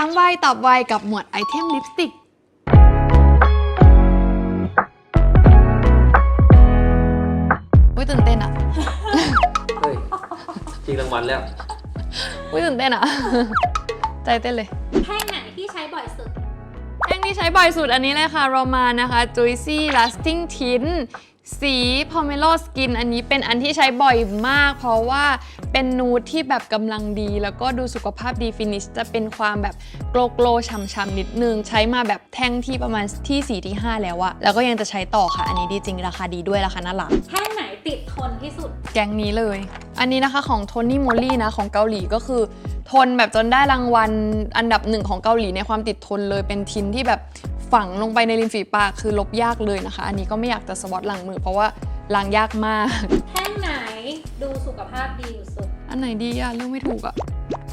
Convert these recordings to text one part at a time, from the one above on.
ามไวตอบไวกับหมวดไอเทมลิปสติก อุ้ยตื่นเต้นอะ เฮ้ยจริงรางวัลแล้ว อุ้ยตื่นเต้นอะ ใจเต้นเลย แท่งไหนที่ใช้บ่อยสุดแท่งที่ใช้บ่อยสุดอันนี้เลยค่ะโรมานะคะ Juicy Lasting Tint สี Pomelo Skin อันนี้เป็นอันที่ใช้บ่อยมาก เพราะว่าเป็นนูดที่แบบกำลังดี แล้วก็ดูสุขภาพดีฟินิชจะเป็นความแบบโกลโกลช่ำๆนิดนึง ใช้มาแบบแท่งที่ประมาณที่4ที่5 แล้วอะแล้วก็ยังจะใช้ต่อค่ะ อันนี้ดีจริงราคาดีด้วยราคาน่ารักแท่งไหนติดทนที่สุด แกงนี้เลย อันนี้นะคะของโทนี่โมลี่นะของเกาหลีก็คือ ทนแบบจนได้รางวัลอันดับหนึ่งของเกาหลีในความติดทนเลยเป็นทินที่แบบ ฝังลงไปในริมฝีปากคือลบยากเลยนะคะ อันนี้ก็ไม่อยากจะสวอตหลังมือเพราะว่าล้างยากมาก แท่งไหนดูสุขภาพดีอยู่สุด อันไหนดีอะเรื่องไม่ถูกอะ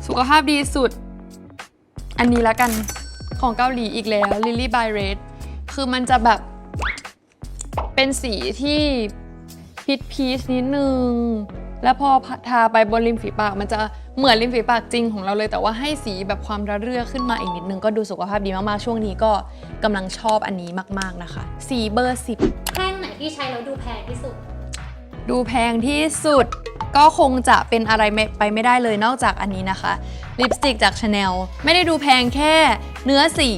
สุขภาพดีสุด อันนี้ละกันของเกาหลีอีกแล้ว Lily by Red คือมันจะแบบเป็นสีที่พีชพีชนิดนึง แล้วพอทาไปบนริมฝีปากมันจะ เหมือนริมฝีปากจริงของเราเลยแต่ว่าให้สีแบบความระเรื่อขึ้นมาอีกนิดนึงก็ดูสุขภาพดีมากๆ ช่วงนี้ก็กำลังชอบอันนี้มากๆนะคะ สีเบอร์ 10 แท่งไหนที่ใช้แล้วดูแพงที่สุด ดูแพงที่สุดก็คงจะเป็นอะไรไม่ไปไม่ได้เลยนอกจากอันนี้นะคะลิปสติกจาก Chanel ไม่ได้ดูแพงแค่เนื้อสี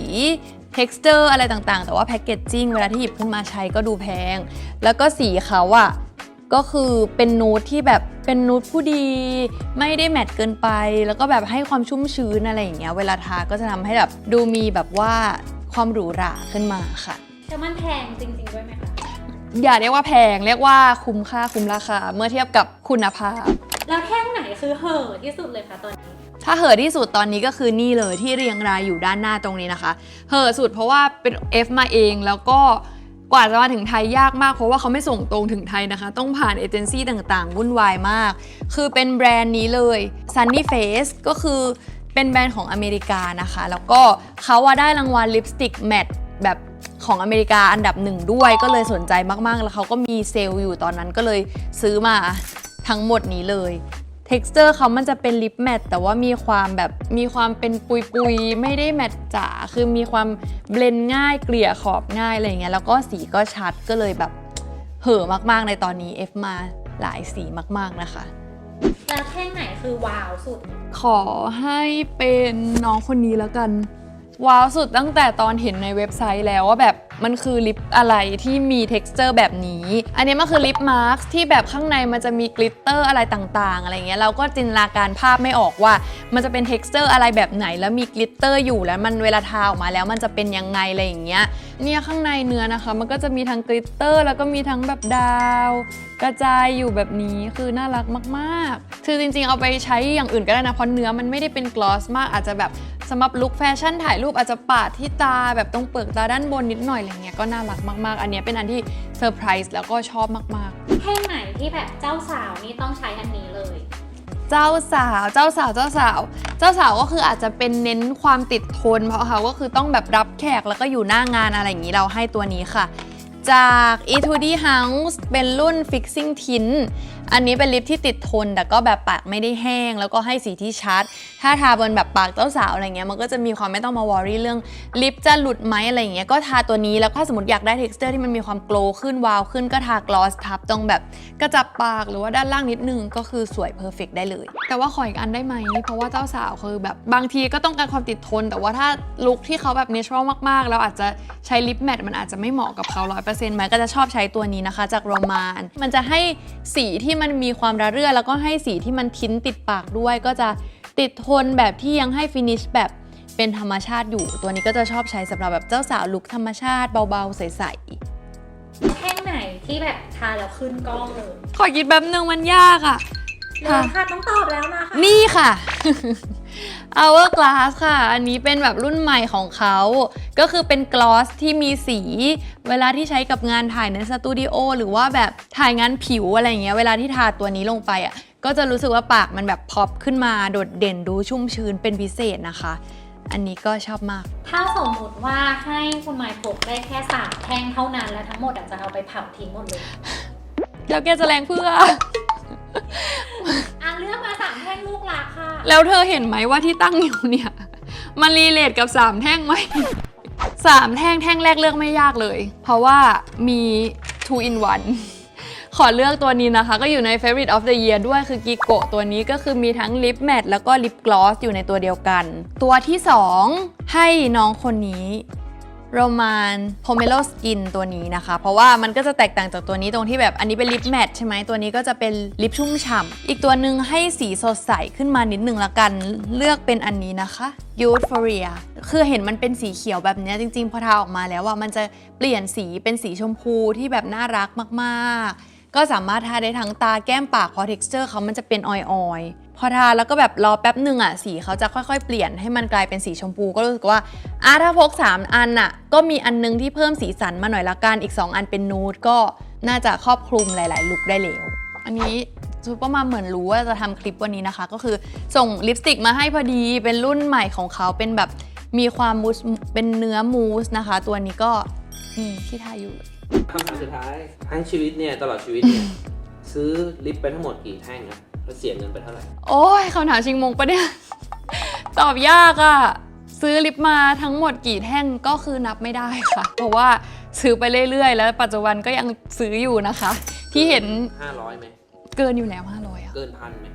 texture อะไรต่างๆ แต่ว่าแพคเกจจิ้งเวลาที่หยิบขึ้นมาใช้ก็ดูแพง แล้วก็สีเขาอะ ก็คือเป็นนูดที่แบบเป็นนูดผู้ดี ไม่ได้แมตต์เกินไป แล้วก็แบบให้ความชุ่มชื้นอะไรอย่างเงี้ยเวลาทาก็จะทำให้แบบดูมีแบบว่าความหรูหราขึ้นมาค่ะแต่มันแพงจริงๆด้วยไหมคะอย่าเรียกว่าแพงเรียกว่าคุ้มค่าคุ้มราคา เมื่อเทียบกับคุณภาพ แล้วแท่งไหนคือเห่อะที่สุดเลยคะตอนนี้ถ้าเหอะที่สุดตอนนี้ก็คือนี่เลยที่เรียงรายอยู่ด้านหน้าตรงนี้นะคะ เหอะสุดเพราะว่าเป็น F มาเองแล้วก็ กว่าจะมาถึงไทยยากมากเพราะว่าเขาไม่ส่งตรงถึงไทยนะคะ ต้องผ่านเอเจนซี่ต่างๆ วุ่นวายมาก คือเป็นแบรนด์นี้เลย Sunny Face ก็คือเป็นแบรนด์ของอเมริกานะคะ แล้วก็เขาว่าได้รางวัลลิปสติกแมทแบบของอเมริกาอันดับหนึ่งด้วยก็เลยสนใจมากๆ แล้วเขาก็มีเซลล์อยู่ตอนนั้นก็เลยซื้อมาทั้งหมดนี้เลย texture เขามันจะเป็นลิปแมตแต่ว่ามีความแบบมีความเป็นปุยปุยๆไม่ได้แมตจ๋าคือมีความเบลนด์ง่ายเกลี่ยขอบง่ายอะไรอย่างเงี้ยแล้วก็สีก็ชัดก็เลยแบบเห่อะมากๆในตอนนี้ F มาหลายสีมากๆนะคะ แล้วแท่งไหนคือว้าวสุด ขอให้เป็นน้องคนนี้แล้วกัน ว้าวสุดตั้งแต่ตอนเห็นในเว็บไซต์แล้วว่าแบบมันคือลิปอะไรที่มี t e x t อร์แบบนี้ อันนี้มันคือลิปมาร์คที่แบบข้างในมันจะมีกลิตเตอร์อะไรต่างๆ อะไรเงี้ยเราก็จินตนาการภาพไม่ออกว่า มันจะเป็น t e x t อร์อะไรแบบไหน แล้วมีกลิตเตอร์อยู่แล้วมันเวลาทาออกมาแล้วมันจะเป็นยังไงอะไรอย่างเงี้ยเนี่ยข้างในเนื้อนะคะ มันก็จะมีทั้งกลิตเตอร์ แล้วก็มีทั้งแบบดาว กระจายอยู่แบบนี้คือน่ารักมากๆคือจริงๆเอาไปใช้อย่างอื่นก็ได้นะเพราะเนื้อมันไม่ได้เป็นกลอสมากอาจจะแบบ สำหรับลุคแฟชั่นถ่ายรูปอาจจะปาดที่ตาแบบตรงเปลือกตาด้านบนนิดหน่อยอะไรเงี้ยก็น่ารักมากๆ อันเนี้ยเป็นอันที่เซอร์ไพรส์แล้วก็ชอบมากๆแท่งไหนที่แบบเจ้าสาวนี่ต้องใช้อันนี้เลยเจ้าสาวเจ้าสาวเจ้าสาว เจ้าสาวก็คืออาจจะเป็นเน้นความติดทน เพราะเขาก็คือต้องแบบรับแขกแล้วก็อยู่หน้างานอะไรอย่างนี้เราให้ตัวนี้ค่ะ จาก e t u d y House เป็นรุ่น Fixing Tint อันนี้เป็นลิปที่ติดทน แต่ก็แบบปากไม่ได้แห้ง แล้วก็ให้สีที่ชัด ถ้าทาบนแบบปากเจ้าสาวอะไรเงี้ยมันก็จะมีความไม่ต้องมาวอรี่เรื่องลิปจะหลุดไหมอะไรเงี้ยก็ทาตัวนี้แล้วถ้าสมมติอยากได้ texture ที่มันมีความโกลขึ้นวาวขึ้นก็ทากลอสทับตรงแบบกระจับปากหรือว่าด้านล่างนิดนึงก็คือสวยเพอร์เฟกได้เลย แต่ว่าขออีกอันได้ไหมเพราะว่าเจ้าสาวคือแบบบางทีก็ต้องการความติดทน แต่ว่าถ้าลุคที่เขาแบบเนเชอรัลมากๆแล้วอาจจะใช้ลิปแมทมันอาจจะไม่เหมาะกับเขารอย100%ไหมก็จะชอบใช้ตัวนี้นะคะ จากโรมานมันจะให้สีที่มันมีความระเรื่อ แล้วก็ให้สีที่มันทิ้นติดปากด้วย ก็จะติดทนแบบที่ยังให้ฟินิชแบบเป็นธรรมชาติอยู่ ตัวนี้ก็จะชอบใช้สำหรับแบบเจ้าสาวลุคธรรมชาติเบาๆ ใสๆแท่งไหนที่แบบทาแล้วขึ้นกล้องเลยขอคิดแป๊บนึงมันยากอะเร็วค่ะต้องตอบแล้วนะคะ นี่ค่ะ Hourglass ค่ะ อันนี้เป็นแบบรุ่นใหม่ของเขา ก็คือเป็นกลอสที่มีสี เวลาที่ใช้กับงานถ่ายในสตูดิโอหรือว่าแบบถ่ายงานผิวอะไรอย่างเงี้ย เวลาที่ทาตัวนี้ลงไปอะ ก็จะรู้สึกว่าปากมันแบบพอปขึ้นมาโดดเด่นดูชุ่มชื้นเป็นพิเศษนะคะ อันนี้ก็ชอบมาก ถ้าสมมติว่าให้คุณไมค์พกได้แค่สามแท่งเท่านั้นแล้วทั้งหมดอาจจะเอาไปเผาทิ้งหมดเลย แล้วแกจะแรงเพื่ออะ เลือกมาสามแท่งลูกรักค่ะ แล้วเธอเห็นไหมว่าที่ตั้งอยู่เนี่ยมันรีเลทกับ3แท่งไหมสามแท่งแท่งแรกเลือกไม่ยากเลย เพราะว่ามี two in one ขอเลือกตัวนี้นะคะ ก็อยู่ใน favorite of the year ด้วยคือกิโกะตัวนี้ก็คือมีทั้งลิปแมทแล้วก็ลิปกลอสอยู่ในตัวเดียวกัน ตัวที่ 2 ให้น้องคนนี้ โรมานโพเมโลสกินตัวนี้นะคะ เพราะว่ามันก็จะแตกต่างจากตัวนี้ตรงที่แบบอันนี้เป็นลิปแมทใช่ไหมตัวนี้ก็จะเป็นลิปชุ่มฉ่ำอีกตัวหนึ่งให้สีสดใสขึ้นมานิดนึงละกันเลือกเป็นอันนี้นะคะ Euphoria คือเห็นมันเป็นสีเขียวแบบนี้จริงๆ พอทาออกมาแล้วว่ามันจะเปลี่ยนสีเป็นสีชมพูที่แบบน่ารักมากๆ ก็สามารถทาได้ทั้งตาแก้มปากเพราะ texture เขามันจะเป็นออยๆ พอทาแล้วก็แบบรอแป๊บหนึ่งอะสีเขาจะค่อยๆ เปลี่ยนให้มันกลายเป็นสีชมพูก็รู้สึกว่าอะถ้าพก 3 อันอะก็มีอันนึงที่เพิ่มสีสันมาหน่อยละกันอีก 2 อันเป็นนูดก็น่าจะครอบคลุมหลายๆลุคได้แล้วอันนี้ซูเปอร์มาเหมือนรู้ว่าจะทำคลิปวันนี้นะคะ ก็คือส่งลิปสติกมาให้พอดีเป็นรุ่นใหม่ของเขาเป็นแบบมีความมูสเป็นเนื้อมูสนะคะ ตัวนี้ก็นี่ที่ทาอยู่คำถามสุดท้ายทั้งชีวิตเนี่ยตลอดชีวิตเนี่ยซื้อลิปไปทั้งหมดกี่แท่งครับ แล้วเสียเงินไปเท่าไหร่ โอ้ยคำถามชิงมงปะเนี่ย ตอบยากอะซื้อลิปมาทั้งหมดกี่แท่งก็คือนับไม่ได้ค่ะ เพราะว่าซื้อไปเรื่อยๆ แล้วปัจจุบันก็ยังซื้ออยู่นะคะ ที่เห็น 500ไหมเกินอยู่แล้ว500อะเกินพันไหม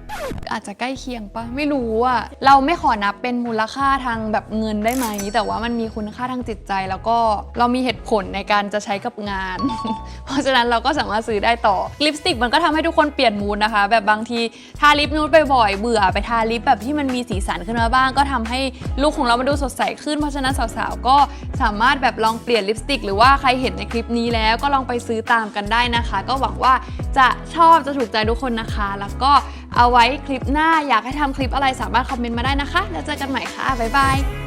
อาจจะใกล้เคียงปะไม่รู้อะเราไม่ขอนับเป็นมูลค่าทางแบบเงินได้ไหมแต่ว่ามันมีคุณค่าทางจิตใจ แล้วก็เรามีเหตุผลในการจะใช้กับงาน เพราะฉะนั้นเราก็สามารถซื้อได้ต่อลิปสติกมันก็ทำให้ทุกคนเปลี่ยนมูดนะคะ แบบบางทีทาลิปนูดบ่อยเบื่อไปทาลิปแบบที่มันมีสีสันขึ้นมาบ้าง ก็ทำให้ลุคของเรามันดูสดใสขึ้นเพราะฉะนั้นสาวๆก็สามารถแบบลองเปลี่ยนลิปสติก หรือว่าใครเห็นในคลิปนี้แล้วก็ลองไปซื้อตามกันได้นะคะ ก็หวังว่าจะชอบจะถูกใจทุกคนนะคะ แล้วก็ เอาไว้คลิปหน้าอยากให้ทำคลิปอะไรสามารถคอมเมนต์มาได้นะคะ แล้วเจอกันใหม่ค่ะ บ๊ายบาย